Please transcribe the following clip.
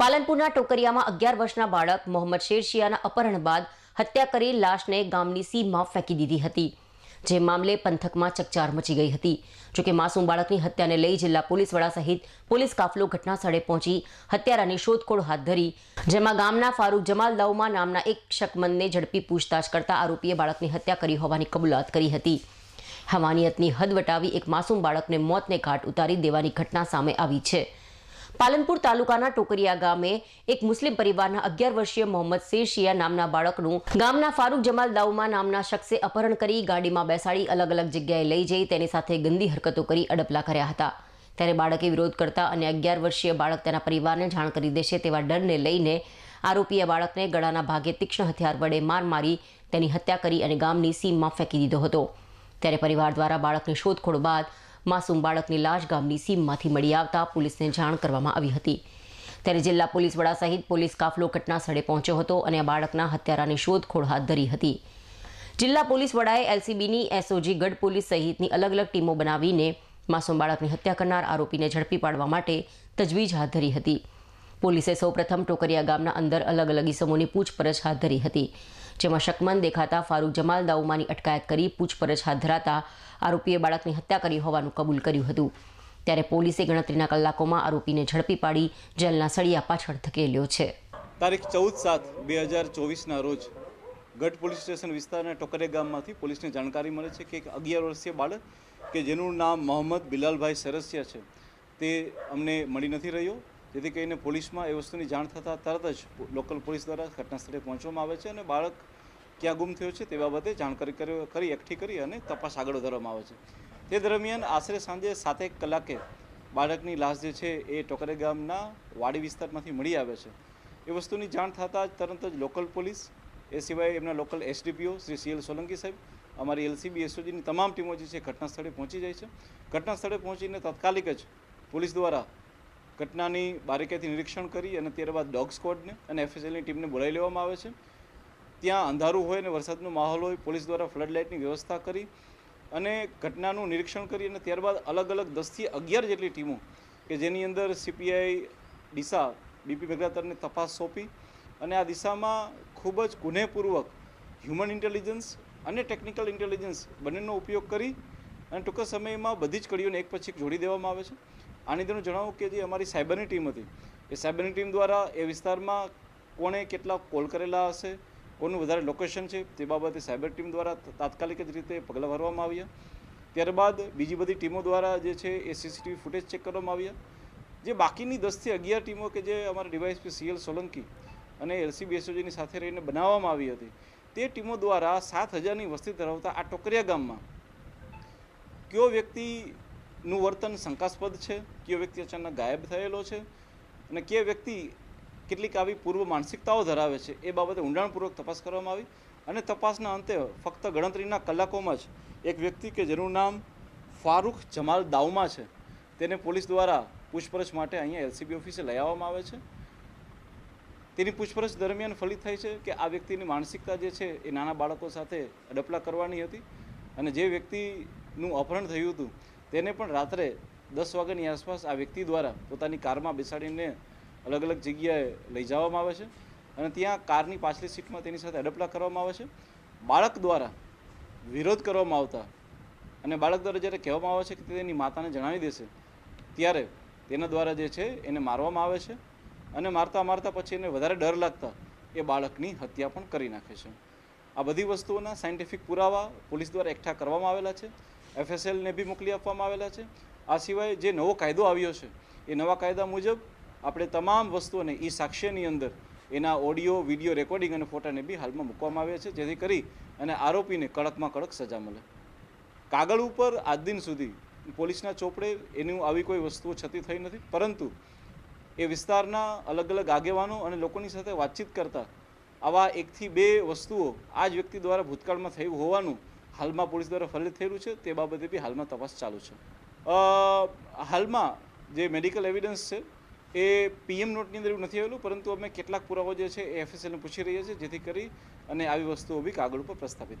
પાલનપુરના ટોકરિયામાં અગિયાર વર્ષના બાળક મોહમ્મદ શેરશિયાના અપહરણ બાદ હત્યા કરી લાશને ગામની સીમમાં ફેંકી દીધી હતી, જે મામલે પંથકમાં ચકચાર મચી ગઈ હતી. જોકે માસૂમ બાળકની હત્યાને લઈ જિલ્લા પોલીસ વડા સહિત પોલીસ કાફલો ઘટના સ્થળે પહોંચી હત્યારાની શોધખોળ હાથ ધરી, જેમાં ગામના ફારૂક જમાલ દાઉમા નામના એક શકમંદને ઝડપી પૂછતાછ કરતા આરોપીએ બાળકની હત્યા કરી હોવાની કબૂલાત કરી હતી. હવાનિયતની હદ વટાવી એક માસૂમ બાળકને મોતને ઘાટ ઉતારી દેવાની ઘટના સામે આવી છે. પાલનપુર તાલુકાના ટોકરિયા ગામે એક મુસ્લિમ પરિવારના અગિયાર વર્ષીય મોહમ્મદ શેરશિયા નામના બાળકનું ગામના ફારૂક જમાલ દાઉમા નામના શખ્સે અપહરણ કરી ગાડીમાં બેસાડી અલગ અલગ જગ્યાએ લઈ જઈ તેની સાથે ગંદી હરકતો કરી અડપલા કર્યા હતા. ત્યારે બાળકે વિરોધ કરતા અને અગિયાર વર્ષીય બાળક તેના પરિવારને જાણ કરી દેશે તેવા ડરને લઈને આરોપીએ બાળકને ગળાના ભાગે તીક્ષ્ણ હથિયાર વડે માર મારી તેની હત્યા કરી અને ગામની સીમમાં ફેંકી દીધો હતો. ત્યારે પરિવાર દ્વારા બાળકની શોધખોળ બાદ માસૂમ બાળકની લાશ ગામની સીમમાંથી મળી આવતા પોલીસને જાણ કરવામાં આવી હતી. ત્યારે જિલ્લા પોલીસ વડા સહિત પોલીસ કાફલો ઘટના સ્થળે પહોંચ્યો હતો અને બાળકના હત્યારાની શોધખોળ હાથ ધરી હતી. જિલ્લા પોલીસ વડાએ એલસીબીની, એસઓજી ગઢ પોલીસ સહિતની અલગ અલગ ટીમો બનાવીને માસૂમ બાળકની હત્યા કરનાર આરોપીને ઝડપી પાડવા માટે તજવીજ હાથ ધરી હતી. પોલીસે સૌપ્રથમ ટોકરિયા ગામના અંદર અલગ અલગ ઇસમોની પૂછપરછ હાથ ધરી હતી. જેમાં શકમન દેખાતા ફારૂક જમાલ દાઉમાની અટકાયત કરી પૂછપરછ હાથ ધરાતા આરોપીએ બાળકની હત્યા કરી હોવાનું કબૂલ કર્યું હતું. ત્યારે પોલીસે ગણતરીના કલાકોમાં આરોપીને ઝડપી પાડી જેલના સળિયા પાછળ ધકેલ્યો છે. તારીખ ચૌદ સાત બે હજાર ચોવીસના રોજ ગઢ પોલીસ સ્ટેશન વિસ્તારના ટોકરે ગામમાંથી પોલીસને જાણકારી મળે છે કે એક અગિયાર વર્ષીય બાળક કે જેનું નામ મોહમ્મદ બિલાલભાઈ સરસિયા છે, તે અમને મળી નથી રહ્યો. જેથી કરીને પોલીસમાં એ વસ્તુની જાણ થતાં તરત જ લોકલ પોલીસ દ્વારા ઘટના સ્થળે પહોંચવામાં આવે છે અને બાળક ક્યાં ગુમ થયો છે તે બાબતે જાણકારી કરી એકઠી કરી અને તપાસ આગળ વધારવામાં આવે છે. તે દરમિયાન આશરે સાંજે સાતેક કલાકે બાળકની લાશ જે છે એ ટોકરે ગામના વાડી વિસ્તારમાંથી મળી આવે છે. એ વસ્તુની જાણ થતાં જ તરત જ લોકલ પોલીસ, એ સિવાય એમના local SDPO Shri C L Solanki સાહેબ, અમારી એલસીબી, એસઓજીની તમામ ટીમો જે છે ઘટના સ્થળે પહોંચી જાય છે. ઘટના સ્થળે પહોંચીને તાત્કાલિક જ પોલીસ દ્વારા ઘટનાની બારીકાઈથી નિરીક્ષણ કરી અને ત્યારબાદ ડોગ સ્કોડને અને એફએસએલની ટીમને બોલાવી લેવામાં આવે છે. ત્યાં અંધારું હોય અને વરસાદનો માહોલ હોય, પોલીસ દ્વારા ફ્લડ લાઇટની વ્યવસ્થા કરી અને ઘટનાનું નિરીક્ષણ કરી અને ત્યારબાદ અલગ અલગ દસથી અગિયાર જેટલી ટીમો કે જેની અંદર સીપીઆઈ ડીસા બીપી મેઘરાતરને તપાસ સોંપી અને આ દિશામાં ખૂબ જ ગુનેપૂર્વક હ્યુમન ઇન્ટેલિજન્સ અને ટેકનિકલ ઇન્ટેલિજન્સ બંનેનો ઉપયોગ કરી અને ટૂંક સમયમાં બધી જ કડીઓને એક પછી એક જોડી દેવામાં આવે છે. આની તેનું જણાવું કે જે અમારી સાયબરની ટીમ હતી એ સાયબરની ટીમ દ્વારા એ વિસ્તારમાં કોણે કેટલા કોલ કરેલા હશે કોનું વધારે લોકેશન છે, તે બાબતે સાયબર ટીમ દ્વારા તાત્કાલિક જ રીતે પગલાં ભરવામાં આવ્યા. ત્યારબાદ બીજી બધી ટીમો દ્વારા જે છે એ સીસીટીવી ફૂટેજ ચેક કરવામાં આવ્યા. જે બાકીની દસથી અગિયાર ટીમો કે જે અમારા ડીવાયસપી સીએલ સોલંકી અને એલસી એસઓજીની સાથે રહીને બનાવવામાં આવી હતી, તે ટીમો દ્વારા સાત હજારની વસ્તી ધરાવતા આ ટોકરિયા ગામમાં કયો વ્યક્તિનું વર્તન શંકાસ્પદ છે? કયો વ્યક્તિ અચાનક ગાયબ થયેલો છે? અને કયો વ્યક્તિ કેટલીક આવી પૂર્વ માનસિકતાઓ ધરાવે છે. એ બાબતે ઊંડાણપૂર્વક તપાસ કરવામાં આવી અને તપાસના અંતે ફક્ત ગણતરીના કલાકોમાં જ એક વ્યક્તિ કે જેનું નામ ફારૂખ જમાલ દાઉમા છે, તેને પોલીસ દ્વારા પૂછપરછ માટે અહીંયા એલસીબી ઓફિસે લઈ આવવામાં આવે છે. તેની પૂછપરછ દરમિયાન ફલિત થાય છે કે આ વ્યક્તિની માનસિકતા જે છે એ નાના બાળકો સાથે અડપલા કરવાની હતી અને જે વ્યક્તિનું અપહરણ થયું હતું તેને પણ રાત્રે દસ વાગ્યાની આસપાસ આ વ્યક્તિ દ્વારા પોતાની કારમાં બેસાડીને અલગ અલગ જગ્યાએ લઈ જવામાં આવે છે અને ત્યાં કારની પાછલી સીટમાં તેની સાથે અડપલા કરવામાં આવે છે. બાળક દ્વારા વિરોધ કરવામાં આવતા અને બાળક દ્વારા જ્યારે કહેવામાં આવે છે કે તેની માતાને જણાવી દેશે, ત્યારે તેના દ્વારા જે છે એને મારવામાં આવે છે અને મારતા મારતા પછી એને વધારે ડર લાગતા એ બાળકની હત્યા પણ કરી નાખે છે. આ બધી વસ્તુઓના સાયન્ટિફિક પુરાવા પોલીસ દ્વારા એકઠા કરવામાં આવેલા છે. એફએસએલને બી મોકલી આપવામાં આવેલા છે. આ સિવાય જે નવો કાયદો આવ્યો છે, એ નવા કાયદા મુજબ આપણે તમામ વસ્તુઓને એ સાક્ષ્યની અંદર એના ઓડિયો, વીડિયો, રેકોર્ડિંગ અને ફોટાને બી હાલમાં મૂકવામાં આવ્યા છે, જેથી કરી અને આરોપીને કડકમાં કડક સજા મળે. કાગળ ઉપર આજ દિન સુધી પોલીસના ચોપડે એનું આવી કોઈ વસ્તુઓ છતી થઈ નથી, પરંતુ એ વિસ્તારના અલગ અલગ આગેવાનો અને લોકોની સાથે વાતચીત કરતા આવા એકથી બે વસ્તુઓ આ જ વ્યક્તિ દ્વારા ભૂતકાળમાં થયું હોવાનું હાલમાં પોલીસ દ્વારા ફલિત થયેલું છે, તે બાબતે બી હાલમાં તપાસ ચાલુ છે. હાલમાં જે મેડિકલ એવિડન્સ છે એ પીએમ નોટની અંદર એવું નથી આવેલું, પરંતુ અમે કેટલાક પુરાવો જે છે એ એફએસએલને પૂછી રહ્યા છીએ, જેથી કરી અને આવી વસ્તુઓ બી કાગળ ઉપર પ્રસ્થાપિત